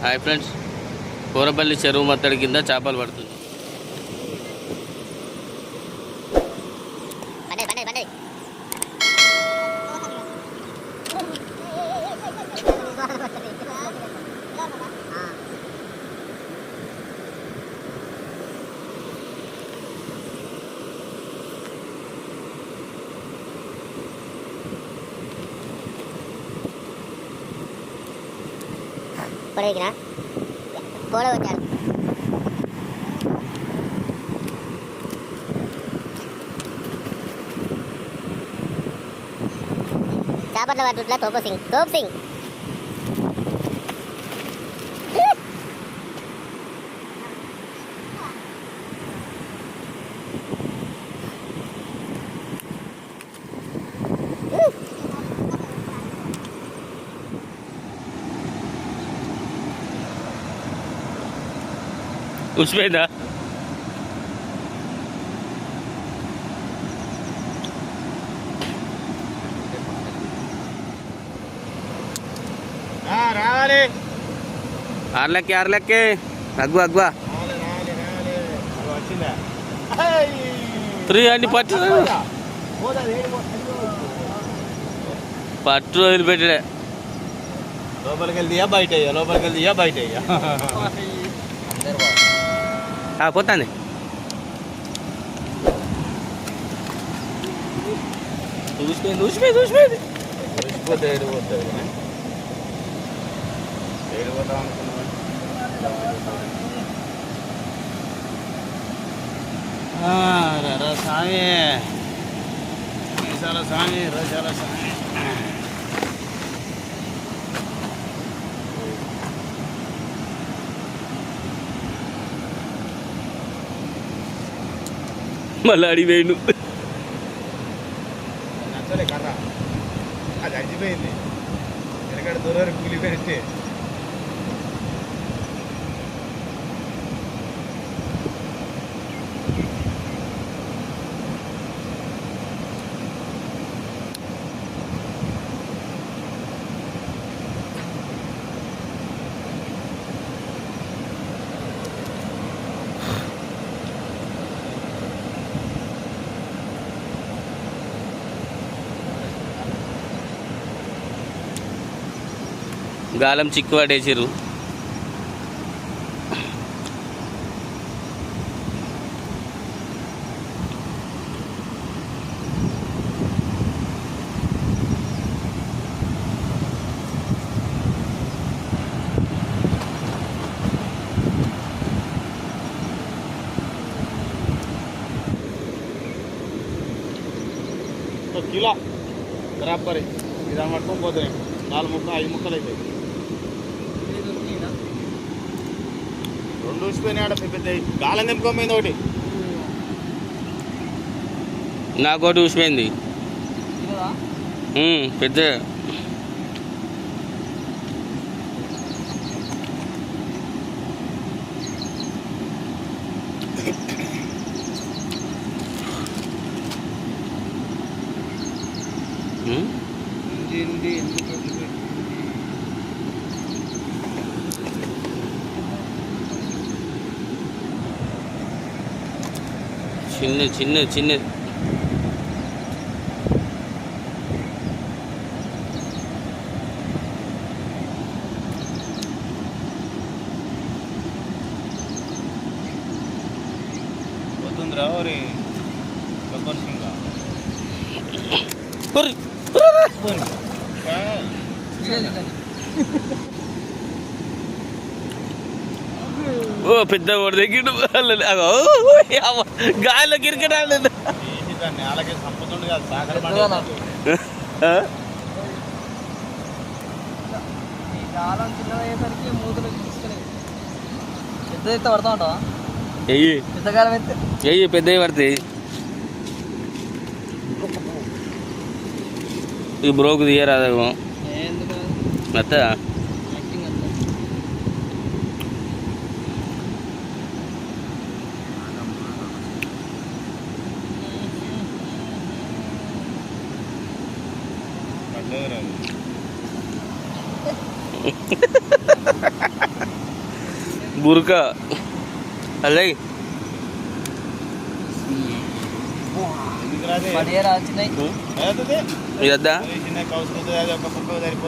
Hi friends Kurapalli చెరువు మత్తడి కింద చేపలు పడుతుంది போட வைக்கிறேன் போட வச்சாரு. சாப்பாட்டில் வாட்டுல தோப்பு சிங் சிங். ఉసిపోయిందా రావాలి. ఆర్లెక్కి ఆర్లెక్కి. అగ్గు త్రీ అన్ని పట్టు పట్టు. వదిలిపెట్టడే లోపలికి వెళ్దియా బయట అయ్యా. లోపలికి వెళ్దియా బయట అయ్యా! పోతాంది. చూసిపోయింది చూసిపోయింది చూసిపోయింది చూసిపోతే ఏడిపోతుంది ఏడిపోతాం అనుకున్నాను రా స్వామి మీసాల స్వామి రసాల స్వామి మళ్ళీ అడిగిపోయిండు కర్ర. అది అడిగిపోయింది వెనకడ దూరం కూలిపోయినట్టే గాలం చిక్కు పడేసిర్రు కిలో బరాబరి ఇది పట్టుకొని పోతున్నాయి నాలుగు ముక్కలు ఐదు ముక్కలు అవుతాయి ఆడ పెద్ద గాలం తెంపుకోమైంది ఒకటి. నాకోటి ఊసిపోయింది ఉమ్, పెద్ద. చిన్న చిన్న చిన్న పోతుందిరా ఓరి గబ్బర్ సింగ్ ఉర్రి. ఓ పెద్ద వాడు దగ్గర గాలిలో క్రికెట్ ఆడలేదు దాన్ని అలాగే సంపతుండు కాదు సాగర పండుగ ఈ తీసుకుని పెద్ద ఎయ్యి పెద్ద కాలం ఎత్తే. ఎయ్యి పెద్దవి పడతాయి. ఈ బ్రోకు తీయరాదేమో అత్త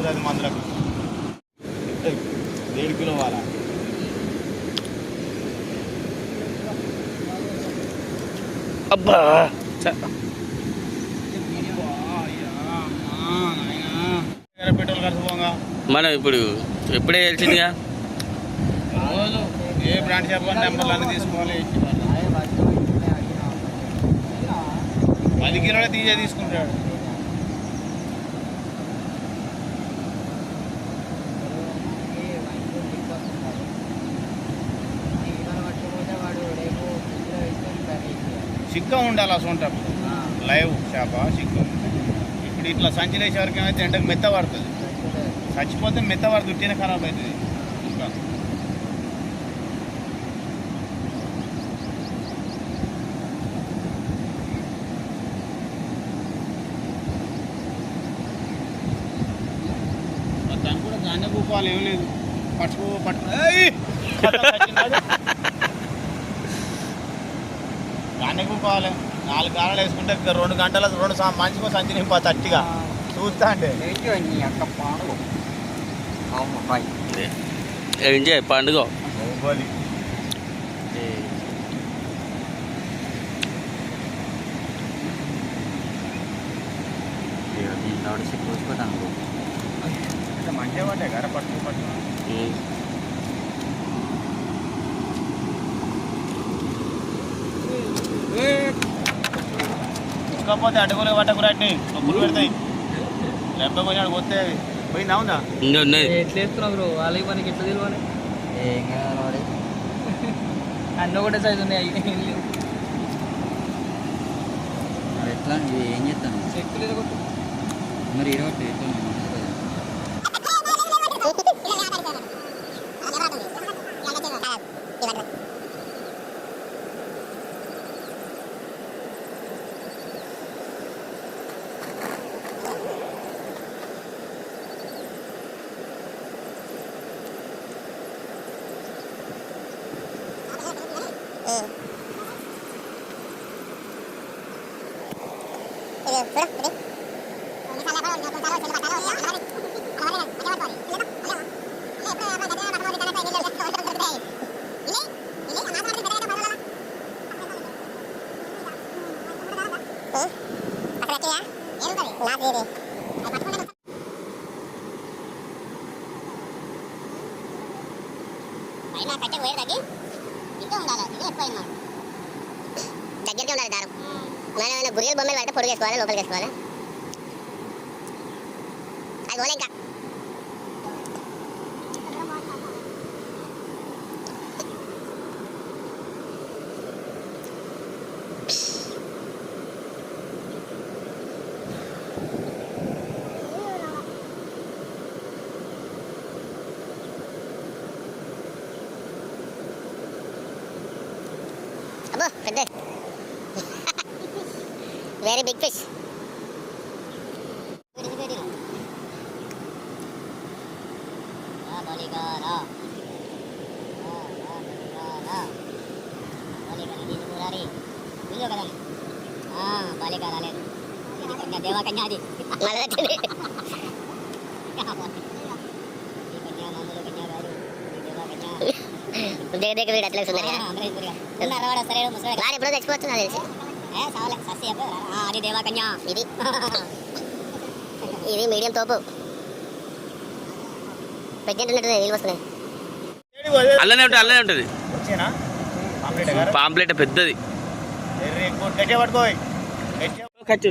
అది మందులకు ఏడు కిలో వాళ్ళ అబ్బా మనం ఇప్పుడు ఎప్పుడే తెలిసిందిగా రోజు ఏ బ్రాండ్ షాప్ తీసుకోవాలి. పది కిలోలే తీసే తీసుకుంటాడు. సిగ్గా ఉండాలి అసలు లైవ్ షాప? సిగ్గా. ఇప్పుడు ఇట్లా సంచి వేసే వరకు ఏమైతే ఎండకు మెత్త పడుతుంది. చచ్చిపోతే మెత్త పడుతుంది ఉట్టిన ఖరాబ్ అవుతుంది. ఇంకా దాన్ని కూడా దాన్నే కూకోవాలి ఏం లేదు. పట్టుకో పట్టుకో. దాన్నే కూకోవాలి నాలుగు గాలాలు వేసుకుంటే రెండు గంటల రెండు మంచిగా సంచి నింపా తట్టిగా. చూస్తా అంటే. ఎంజాయ్ పండుగ బాహుబలి మంచిగా పడ్డాయి కదా పట్టుకో పట్టుకో ఉమ్. తీసుకోకపోతే అడ్డుకోలే పట్టకు రాటిని నొప్పులు పెడతాయి లేకపోతే పోయినాడు పోతే పోయిందా ఉందా ఉంది ఉన్నది ఎట్లా వేస్తున్నావు బ్రో? వాళ్ళకి మనకి ఎట్లా తెలియాలి అన్న ఒకటే సైజు ఉన్నాయి ఎట్లా? ఏం చేస్తాను? చెక్కు లేదు కొట్టు. మరి ఇరవై ఎట్లా పైన కట్టె తగ్గి ఇంకా ఉండాలి ఎక్కువ దగ్గరికి ఉండాలి దారం మనం ఏమైనా బొమ్మలు పెడితే పొడుగు వేసుకోవాలి లోపలికి వేసుకోవాలి అది పోలే ఇంకా వెరీ బిగ్ ఫిష్ దేవా కన్యా అది దగ్గర దగ్గర వీడు అట్లా సుందరి వాడు ఎప్పుడో చచ్చిపోవచ్చు నాకు తెలిసి అది దేవా కన్యా ఇది. ఇది మీడియం తోపు. ప్రెగ్నెంట్ ఉన్నట్టు నీళ్ళు వస్తున్నాయి. అల్లనే ఉంటుంది అల్లనే ఉంటుంది. వచ్చేనా పాంప్లెట్ పెద్దది. ఖర్చు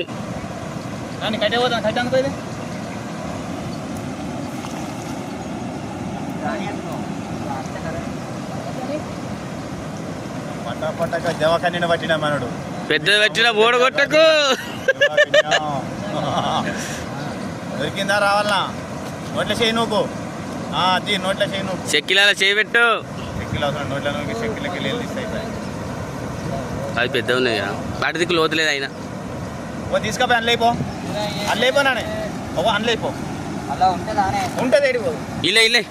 పట్ట పట్టక దేవకన్యను పట్టిన మనడు. పెద్దది వచ్చిన బోడ కొట్టకు. దొరికిందా రావాలనా? నోట్ల చేయి నువ్వు ఆ, అది నోట్ల చేయి నువ్వు చెక్కిలాల చేయబెట్టు చెక్కిలు నోట్ల నువ్వు చెక్కిలకి వెళ్ళి ఇస్తాయి అది పెద్ద ఉన్నాయి? వాటి దిక్కు లోతులేదు అయినా. ఓ తీసుకపోయి అందులో అయిపో. అలా ఉంటే దానే ఉంటుంది ఇల్లే ఇల్లే.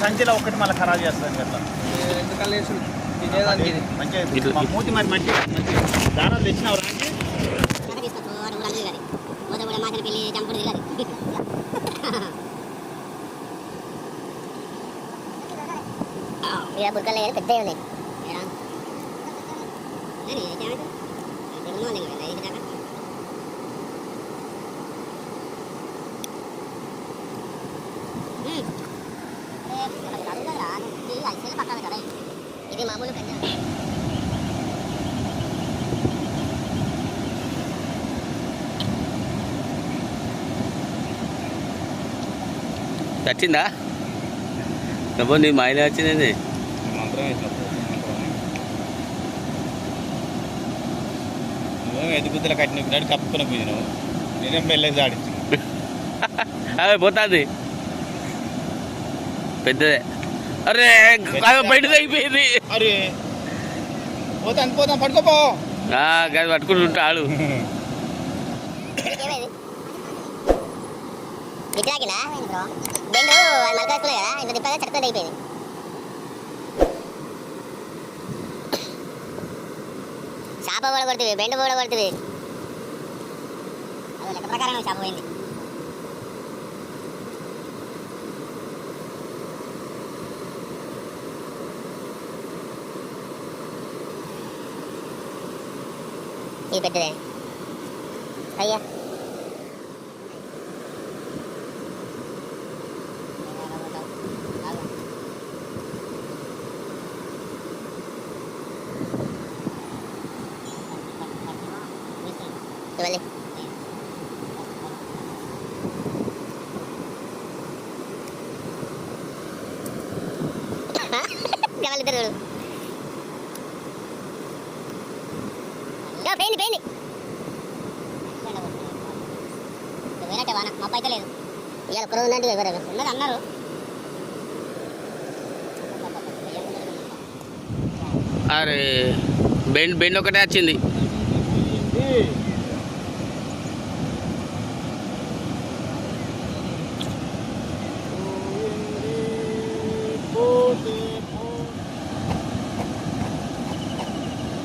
సంచిలో ఒకటి మళ్ళీ ఖరాబ్ చేస్తుంది కదా ఎందుకల్లా వేసుడు తినేదానికి ఇది మంచిగా ఇట్లా- మా మూతి మరి మంచిగా మంచిగా దారాలు తెచ్చినావు రాంటి కథ తీసుకోవచ్చు వాడు కూడా ఇది మామూలు కన్నా వచ్చిందా డబ్బు నీ మాయనే వచ్చిందండి నువ్వేం ఎదుగుద్దల కట్టిన కప్పుకున్న పూజినావు నేనేం వెళ్ళేది ఆడించి అదే పోతుంది. పెద్దదే. అరే బయట అయిపోయింది. అరే పోతాను పోతాం పడుకోపో గది పట్టుకుంటుంటా ఆడు ఇట్లాగినా బెండు అది మలకేసుకున్నాయి కదా ఇంత తిప్పగా చక్కగా అయిపోయింది చేప కూడా కొడుతుంది బెండు కూడా కొడుతుంది. అది లెక్క ప్రకారం చేప పోయింది. ఇది పెద్దదే అయ్యా ఇవాళ ఒక్కరోజు ఉందంటే ఎవరు ఉన్నది అన్నారు. అరే బెండ్ బెండ్ ఒకటే వచ్చింది.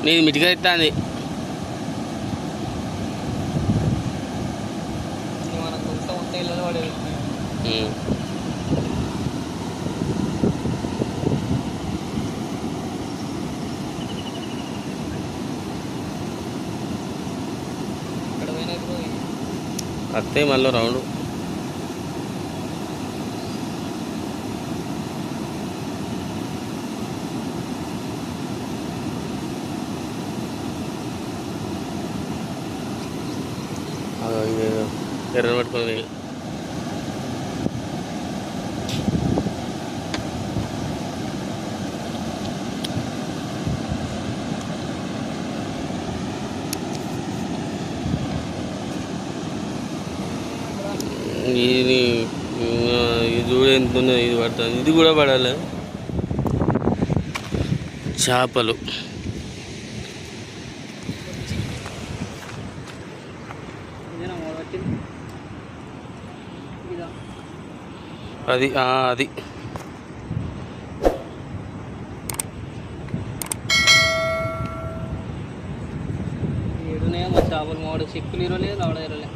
నీది మిటిగా ఎత్తాంది. మనకు కొంత మొత్తం అత్తే మళ్ళీ రౌండ్. ఎర్ర పట్టుకొని ఇది ఇది కూడా ఎంత ఉన్నది ఇది పడుతుంది. ఇది కూడా పడాలి? చేపలు. అది అది. చేపలు మాడు చెక్కులు ఇరవలేదు ఆడ ఇరవలేదు